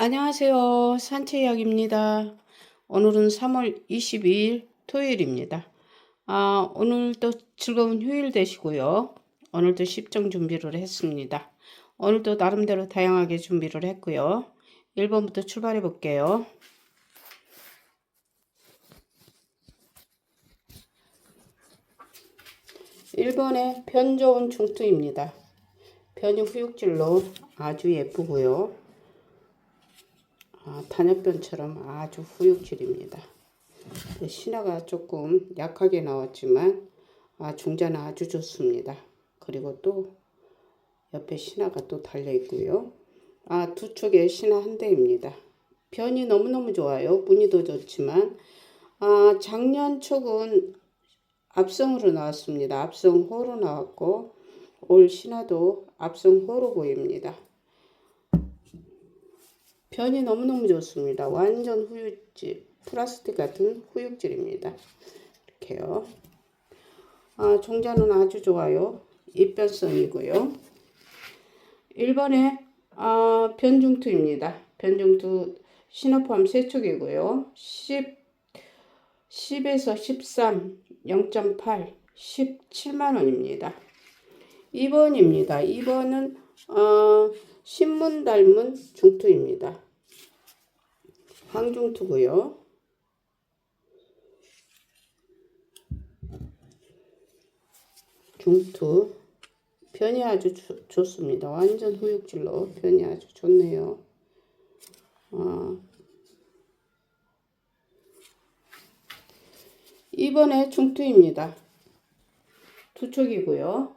안녕하세요. 산채약입니다. 오늘은 3월 22일 토요일입니다. 아, 오늘도 즐거운 휴일 되시고요. 오늘도 십정 준비를 했습니다. 오늘도 나름대로 다양하게 준비를 했고요. 1번부터 출발해 볼게요. 1번에 편 좋은 중투입니다. 편이 후육질로 아주 예쁘고요. 아, 단엽변처럼 아주 후육질입니다. 그 신화가 조금 약하게 나왔지만 아, 중자는 아주 좋습니다. 그리고 또 옆에 신화가 또 달려 있고요. 아, 두 쪽에 신화 한 대입니다. 변이 너무너무 좋아요. 무늬도 좋지만 아, 작년 촉은 압성으로 나왔습니다. 압성호로 나왔고 올 신화도 압성호로 보입니다. 변이 너무너무 좋습니다. 완전 후육질, 플라스틱 같은 후육질입니다. 이렇게요. 아, 종자는 아주 좋아요. 입변성이고요. 1번에 아, 변중투입니다. 변중투 신호포함 3촉이고요. 10, 10에서 13, 0.8, 17만원입니다. 2번입니다. 2번은 어, 신문 닮은 중투입니다. 황중투고요. 중투 변이 아주 조, 좋습니다. 완전 후육질로 변이 아주 좋네요. 어. 이번에 중투입니다. 두 촉이고요.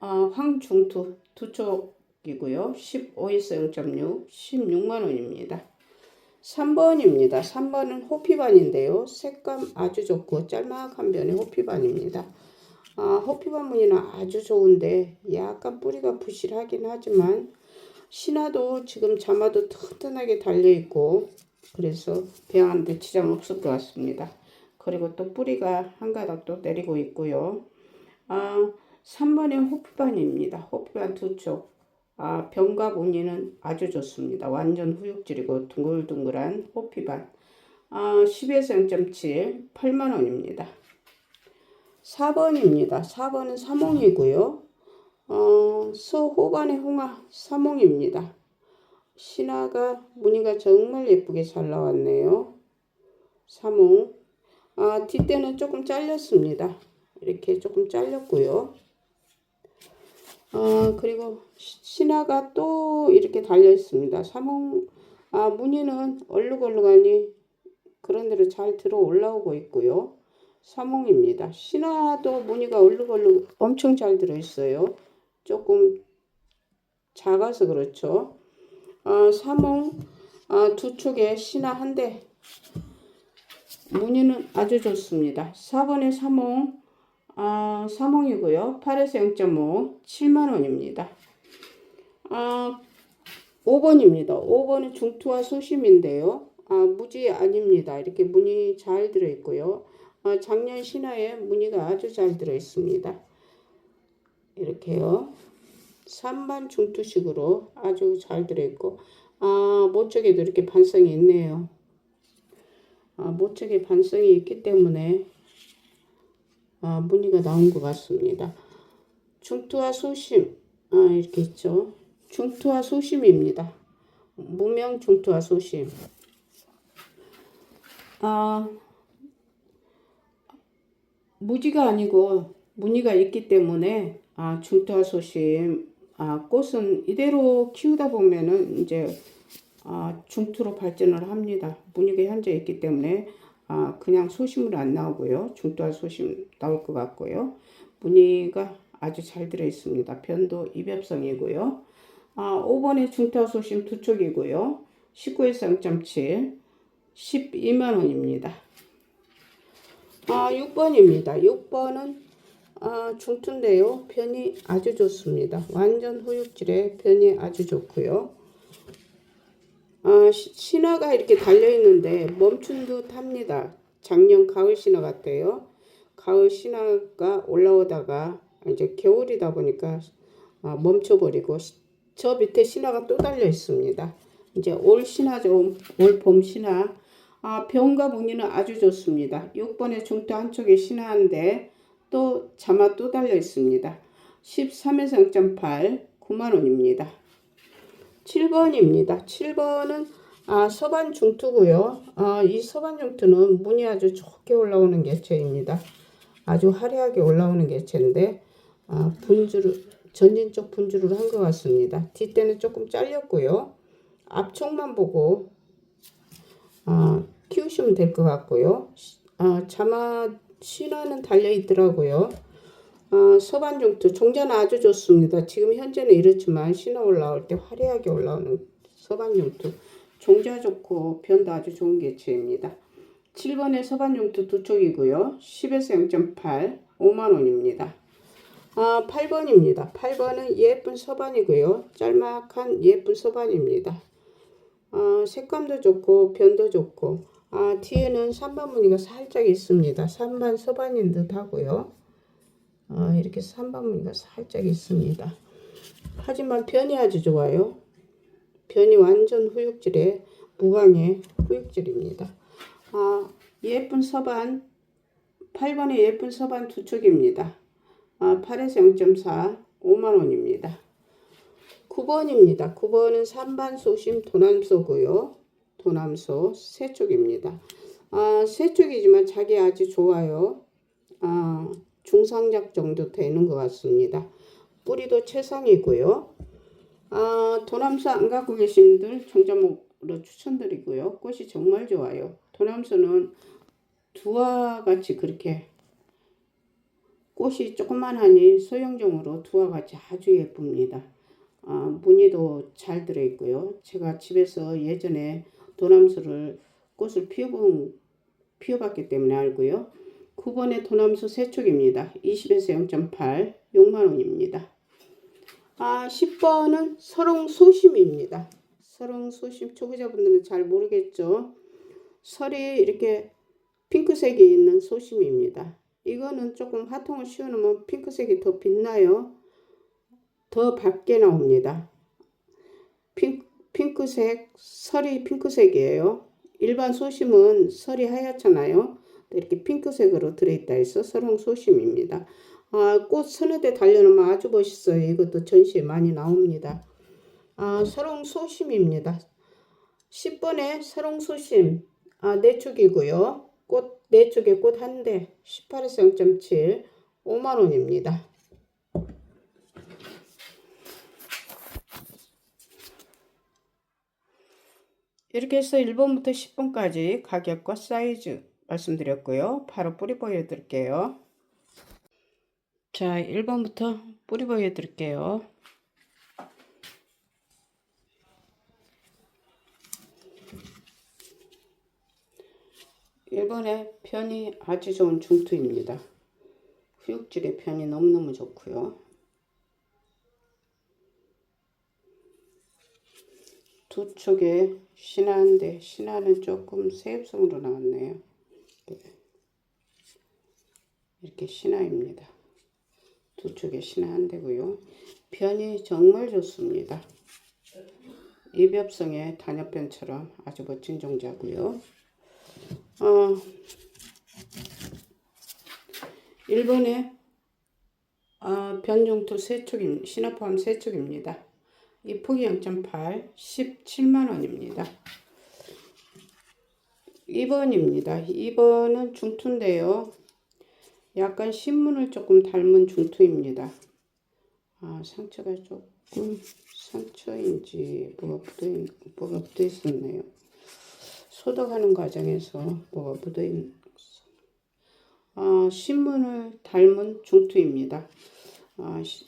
어, 황중투 두 촉이고요. 15에서 0.6, 16만원입니다. 3번입니다. 3번은 호피반인데요. 색감 아주 좋고 짤막한 변의 호피반입니다. 아, 호피반 무늬는 아주 좋은데 약간 뿌리가 부실하긴 하지만 신화도 지금 자마도 튼튼하게 달려있고 그래서 배양하는데 지장 없을 것 같습니다. 그리고 또 뿌리가 한 가닥 또 내리고 있고요. 아, 3번의 호피반입니다. 호피반 두 쪽. 아, 병과 무늬는 아주 좋습니다. 완전 후육질이고 둥글둥글한 호피반. 아, 10에서 0.7, 8만원입니다. 4번입니다. 4번은 사몽이고요. 어, 소호반의 홍화 사몽입니다. 신화가 무늬가 정말 예쁘게 잘 나왔네요. 사몽. 아, 뒷대는 조금 잘렸습니다. 이렇게 조금 잘렸고요. 어, 그리고 신화가 또 이렇게 달려 있습니다. 사몽, 아, 무늬는 얼룩얼룩하니 그런 대로 잘 들어 올라오고 있고요. 사몽입니다. 신화도 무늬가 얼룩얼룩 엄청 잘 들어 있어요. 조금 작아서 그렇죠. 아, 사몽, 아, 두 촉에 신화 한 대. 무늬는 아주 좋습니다. 4번의 사몽, 아, 3홍이고요. 8에서 0.5, 7만원입니다. 아, 5번입니다. 5번은 중투와 소심인데요. 아, 무지 아닙니다. 이렇게 무늬 잘 들어있고요. 아, 작년 신화에 무늬가 아주 잘 들어있습니다. 이렇게요. 3반 중투식으로 아주 잘 들어있고 아, 모쪽에도 이렇게 반성이 있네요. 아, 모쪽에 반성이 있기 때문에 아, 무늬가 나온 것 같습니다. 중투와 소심 아, 이렇게 있죠. 중투와 소심입니다. 무명 중투와 소심. 아, 무지가 아니고 무늬가 있기 때문에 아, 중투와 소심. 아, 꽃은 이대로 키우다 보면은 이제 아, 중투로 발전을 합니다. 무늬가 현재 있기 때문에 아, 그냥 소심으로 안 나오고요. 중도화 소심 나올 것 같고요. 무늬가 아주 잘 들어 있습니다. 변도 이벽성이고요. 아, 5번에 중도화 소심 두 쪽이고요. 19에서 0.7 12만원입니다. 아, 6번입니다. 6번은 아, 중투인데요. 편이 아주 좋습니다. 완전 후육질에 편이 아주 좋고요. 아, 신화가 이렇게 달려있는데 멈춘 듯 합니다. 작년 가을 신화 같아요. 가을 신화가 올라오다가 이제 겨울이다 보니까 아, 멈춰버리고 저 밑에 신화가 또 달려 있습니다. 이제 올 신화죠. 올봄 신화. 아, 병과 무늬는 아주 좋습니다. 6번의 중투 한쪽에 신화인데 또 자마 또 달려 있습니다. 13에서 0.8 9만원입니다. 7번입니다. 7번은 아, 서반 중투고요. 아, 이 서반 중투는 무늬 아주 좋게 올라오는 개체입니다. 아주 화려하게 올라오는 개체인데 아, 분주를 전진 쪽 분주를 한 것 같습니다. 뒷대는 조금 잘렸고요. 앞쪽만 보고 아, 키우시면 될 것 같고요. 아, 자마 신화는 달려 있더라고요. 아, 서반중투 종자는 아주 좋습니다. 지금 현재는 이렇지만 신화 올라올 때 화려하게 올라오는 서반중투 종자 좋고 변도 아주 좋은 개체입니다. 7번의 서반중투 두 쪽이고요. 10에서 0.8 5만원입니다. 아, 8번입니다. 8번은 예쁜 서반이고요. 짤막한 예쁜 서반입니다. 아, 색감도 좋고 변도 좋고 아, 뒤에는 3반 무늬가 살짝 있습니다. 3반 서반인 듯 하고요. 아, 이렇게 3반 무늬가 살짝 있습니다. 하지만 변이 아주 좋아요. 변이 완전 후육질의 무광의 후육질입니다. 아, 예쁜 서반 8번의 예쁜 서반 두 쪽입니다. 아, 8에서 0.4 5만원입니다. 9번입니다. 9번은 3반 소심 도남소고요. 도남소 세 쪽입니다. 아, 세 쪽이지만 자기 아주 좋아요. 아, 중상작 정도 되는 것 같습니다. 뿌리도 최상이고요. 아, 도남소 안 갖고 계신 분들 종자목으로 추천드리고요. 꽃이 정말 좋아요. 도남소는 두와 같이 그렇게 꽃이 조그만하니 소형종으로 두와 같이 아주 예쁩니다. 아, 무늬도 잘 들어있고요. 제가 집에서 예전에 도남수를 꽃을 피워본, 피워봤기 때문에 알고요. 9번의 도남수 세촉입니다. 20에서 0.8 6만원입니다. 아 10번은 설홍소심입니다. 설홍소심 초보자분들은 잘 모르겠죠. 설이 이렇게 핑크색이 있는 소심입니다. 이거는 조금 화통을 씌워놓으면 핑크색이 더 빛나요. 더 밝게 나옵니다. 핑, 핑크색, 설이 핑크색이에요. 일반 소심은 설이 하얗잖아요. 이렇게 핑크색으로 들어있다 해서 설홍 소심입니다. 아, 꽃 서너 대 달려놓으면 아주 멋있어요. 이것도 전시에 많이 나옵니다. 아, 설홍 소심입니다. 10번에 설홍 소심 아, 내축이고요. 꽃, 내축에 꽃 한 대, 18에서 0.7, 5만원입니다. 이렇게 해서 1번부터 10번까지 가격과 사이즈 말씀드렸고요. 바로 뿌리 보여드릴게요. 자, 1번부터 뿌리 보여드릴게요. 1번에 편이 아주 좋은 중투입니다. 후육질의 편이 너무너무 좋고요. 두 쪽에 신화인데 신화는 조금 세엽성으로 나왔네요. 네. 이렇게 신화입니다. 두 쪽에 신화 한 대고요. 편이 정말 좋습니다. 이벽성의 단엽변처럼 아주 멋진 종자고요. 어, 1번에 어, 변종토 세촉입니다. 신화 포함 세촉입니다. 이 폭이 0.8, 17만 원입니다. 2번입니다. 2번은 중투인데요. 약간 신문을 조금 닮은 중투입니다. 아, 상처가 조금 상처인지 뭐가 붙어, 있었네요. 소독하는 과정에서 뭐가 묻어 있는 아, 신문을 닮은 중투입니다. 아, 시,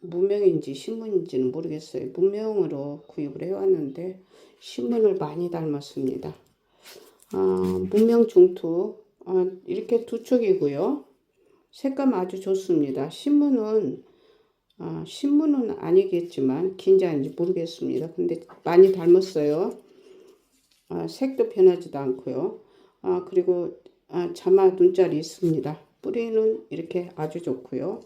무명인지 신문인지는 모르겠어요. 무명으로 구입을 해왔는데 신문을 많이 닮았습니다. 아, 무명 중투 아, 이렇게 두 쪽이고요. 색감 아주 좋습니다. 신문은 아, 신문은 아니겠지만 긴자인지 모르겠습니다. 근데 많이 닮았어요. 아, 색도 변하지도 않고요. 아, 그리고 아, 자마 눈자리 있습니다. 뿌리는 이렇게 아주 좋고요.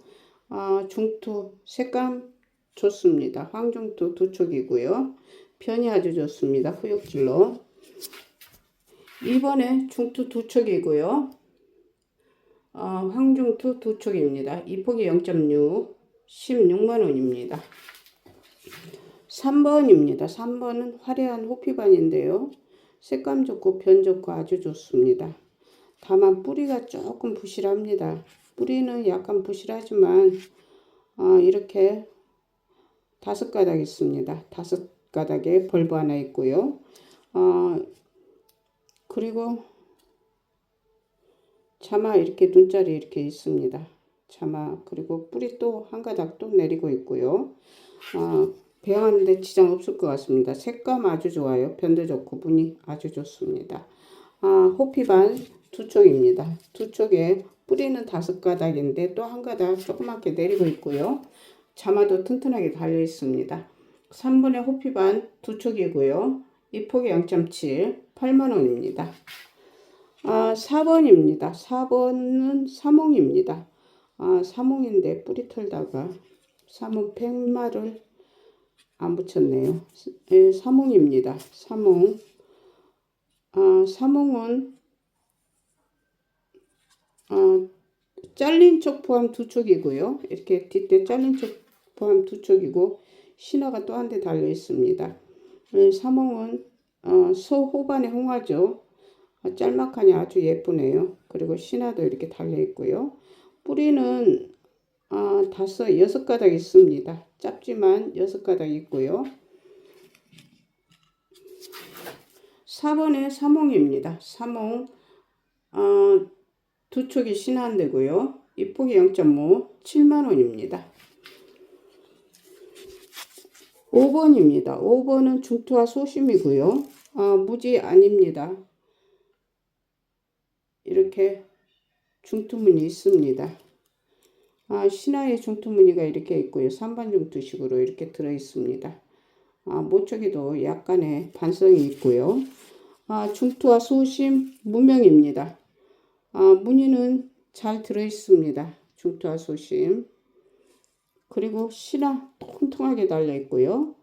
아, 중투 색감 좋습니다. 황중투 두 쪽이고요. 변이 아주 좋습니다. 후육질로. 2번에 중투 두 촉이고요. 어, 황중투 두 촉입니다. 이 폭이 0.6, 16만원입니다. 3번입니다. 3번은 화려한 호피반인데요. 색감 좋고 변 좋고 아주 좋습니다. 다만 뿌리가 조금 부실합니다. 뿌리는 약간 부실하지만 어, 이렇게 다섯 가닥 있습니다. 다섯 가닥에 벌브 하나 있고요. 어, 그리고 자마 이렇게 눈자리 이렇게 있습니다. 자마 그리고 뿌리 또 한 가닥 또 내리고 있고요. 어, 배양하는데 지장 없을 것 같습니다. 색감 아주 좋아요. 변도 좋고 무늬 아주 좋습니다. 아, 호피반 두 쪽입니다. 두 쪽에 뿌리는 다섯 가닥인데 또 한 가닥 조그맣게 내리고 있고요. 자마도 튼튼하게 달려 있습니다. 3분의 호피반 두 쪽이고요. 이 폭이 0.7, 8만원입니다. 아, 4번입니다. 4번은 사몽입니다. 아, 사몽인데 뿌리 털다가 사몽 백마를 안 붙였네요. 예, 사몽입니다. 사몽. 아, 사몽은 아, 잘린 쪽 포함 두 쪽이고요. 이렇게 뒷대 잘린 쪽 포함 두 쪽이고 신화가 또 한 대 달려 있습니다. 예, 사몽은 어, 소호반의 홍화죠. 아, 짤막하니 아주 예쁘네요. 그리고 신화도 이렇게 달려 있고요. 뿌리는 아, 다섯 여섯 가닥 있습니다. 짧지만 여섯 가닥 있고요. 4번에 사몽입니다. 사몽 어, 두 촉이 신한되고요. 이 폭이 0.5 7만원입니다. 5번입니다. 5번은 중투와 소심이고요. 아, 무지 아닙니다. 이렇게 중투문이 있습니다. 아, 신화의 중투무늬가 이렇게 있고요. 3반 중투식으로 이렇게 들어 있습니다. 아, 모척에도 약간의 반성이 있고요. 아, 중투와 소심 무명입니다. 아, 무늬는 잘 들어 있습니다. 중투와 소심. 그리고 신화 통통하게 달려 있고요.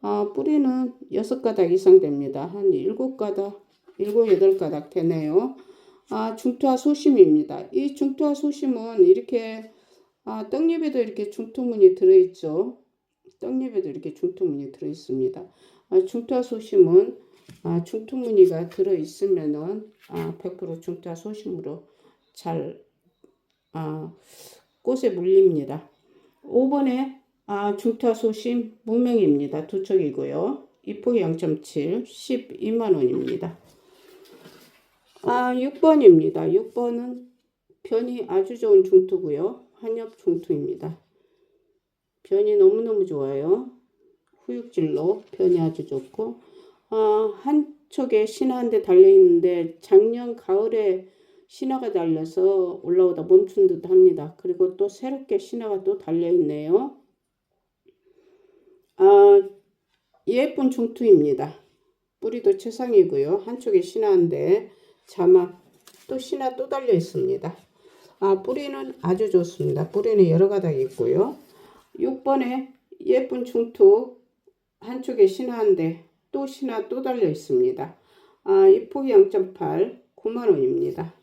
아, 뿌리는 6가닥 이상 됩니다. 한 7가닥, 7, 8가닥 되네요. 아, 중투와 소심입니다. 이 중투와 소심은 이렇게 아, 떡잎에도 이렇게 중투문이 들어있죠. 떡잎에도 이렇게 중투문이 들어있습니다. 아, 중투와 소심은 아, 중투무늬가 들어있으면은 아, 100% 중투와 소심으로 잘 아, 꽃에 물립니다. 5번에 아, 중투와 소심 무명입니다. 두 척이고요. 이폭이 0.7, 12만원입니다. 아, 6번입니다. 6번은 변이 아주 좋은 중투고요. 한엽 중투입니다. 변이 너무너무 좋아요. 후육질로 변이 아주 좋고 신화 한대 달려있는데 작년 가을에 신화가 달려서 올라오다 멈춘 듯 합니다. 그리고 또 새롭게 신화가 또 달려있네요. 아, 예쁜 중투입니다. 뿌리도 최상이고요. 한쪽에 신화인데 자막 또 신화 또 달려 있습니다. 아, 뿌리는 아주 좋습니다. 뿌리는 여러 가닥 있고요. 6번에 예쁜 중투 한쪽에 신화인데 또 신화 또 달려 있습니다. 아, 이 폭이 0.8 9만원입니다.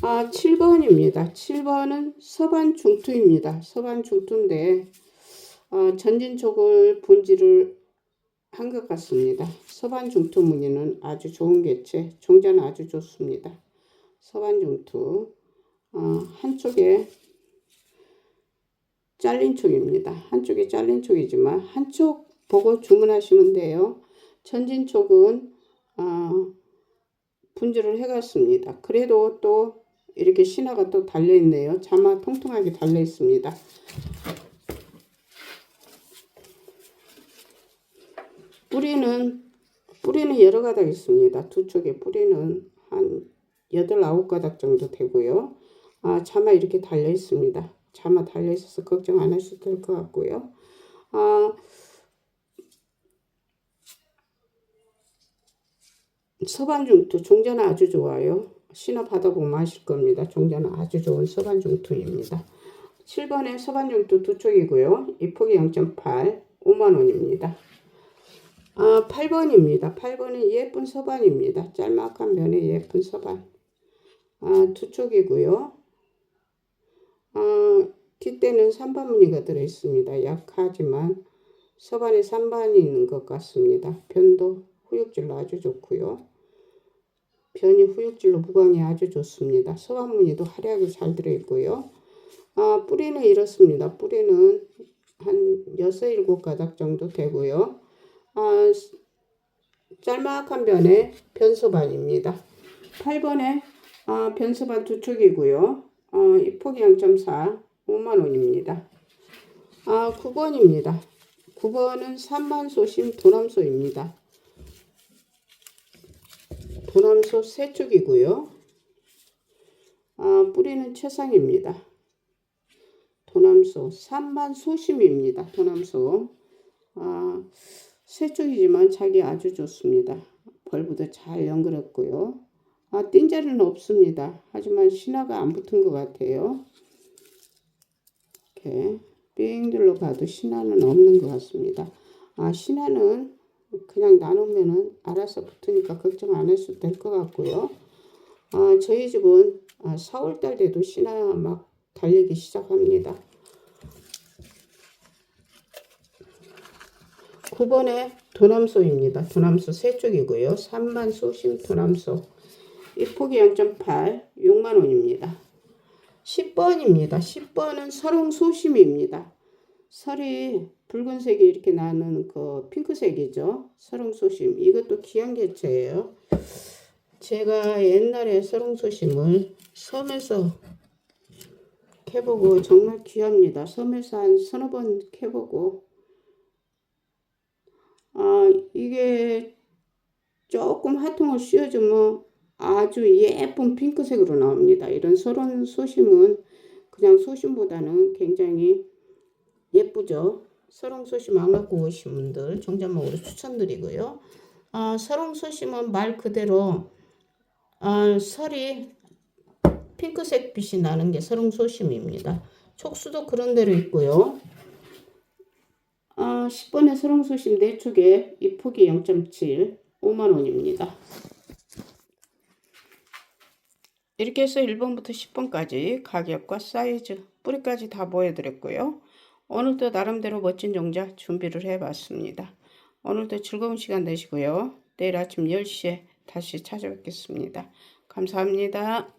아, 7번입니다. 7번은 서반 중투입니다. 서반 중투인데 어, 전진촉을 분지를 한것 같습니다. 서반 중투 무늬는 아주 좋은 개체, 종자는 아주 좋습니다. 서반 중투 어, 한쪽에 잘린 촉입니다. 한쪽이 잘린 촉이지만 한쪽 보고 주문하시면 돼요. 전진 촉은 어, 분주를 해갔습니다. 그래도 또 이렇게 신화가 또 달려 있네요. 자마 통통하게 달려 있습니다. 뿌리는 뿌리는 여러 가닥 있습니다. 두 쪽에 뿌리는 한 여덟 아홉 가닥 정도 되고요. 아, 자마 이렇게 달려 있습니다. 자마 달려 있어서 걱정 안 하셔도 될 것 같고요. 아, 서반중투 종자는 아주 좋아요. 신화 받아보면 아실 겁니다. 종자는 아주 좋은 서반중투입니다. 7번에 서반중투 두 쪽이고요. 이 폭이 0.8 5만원입니다. 아, 8번입니다. 8번은 예쁜 서반입니다. 짤막한 면의 예쁜 서반. 아, 두 쪽이고요. 아, 뒷대는 3번 무늬가 들어있습니다. 약하지만 서반에 3반이 있는 것 같습니다. 변도 후육질로 아주 좋고요. 변이 후육질로 무광이 아주 좋습니다. 서반 무늬도 화려하게 잘 들어있고요. 아, 뿌리는 이렇습니다. 뿌리는 한 6, 7가닥 정도 되고요. 아, 짤막한 변의 변소반입니다. 8번에 아, 변소반 두 쪽이고요. 어, 이 폭이 0.4, 5만원입니다. 아, 9번입니다. 9번은 3만 소심 도남소입니다. 도남소 세 쪽이고요. 아, 뿌리는 최상입니다. 도남소 3만 소심입니다. 도남소 아, 세 쪽이지만 자기 아주 좋습니다. 벌브도 잘 연그렸고요. 아, 띵자리는 없습니다. 하지만 신화가 안 붙은 것 같아요. 이렇게 삥들로 가도 신화는 없는 것 같습니다. 아, 신화는 그냥 나누면은 알아서 붙으니까 걱정 안 해도 될 것 같고요. 아, 저희 집은 아, 4월달 돼도 신화 막 달리기 시작합니다. 9번에 도남소입니다. 도남소 세 쪽이고요. 3만 소심 도남소. 이 폭이 0.8, 6만 원입니다. 10번입니다. 10번은 설홍 소심입니다. 설이 붉은색이 이렇게 나는 그 핑크색이죠. 설홍 소심. 이것도 귀한 개체예요. 제가 옛날에 설홍 소심을 섬에서 캐보고 정말 귀합니다. 섬에서 한 서너 번 캐보고 아 이게 조금 화통을 씌워주면 아주 예쁜 핑크색으로 나옵니다. 이런 서론 소심은 그냥 소심보다는 굉장히 예쁘죠. 서롱 소심 안 갖고 오신 분들 종자목으로 추천드리고요. 아, 서롱 소심은 말 그대로 아, 설이 핑크색 빛이 나는 게 서롱 소심입니다. 촉수도 그런 대로 있고요. 아, 10번의 서롱 소심 4축에 이 폭이 0.7 5만원입니다. 이렇게 해서 1번부터 10번까지 가격과 사이즈, 뿌리까지 다 보여드렸고요. 오늘도 나름대로 멋진 종자 준비를 해봤습니다. 오늘도 즐거운 시간 되시고요. 내일 아침 10시에 다시 찾아뵙겠습니다. 감사합니다.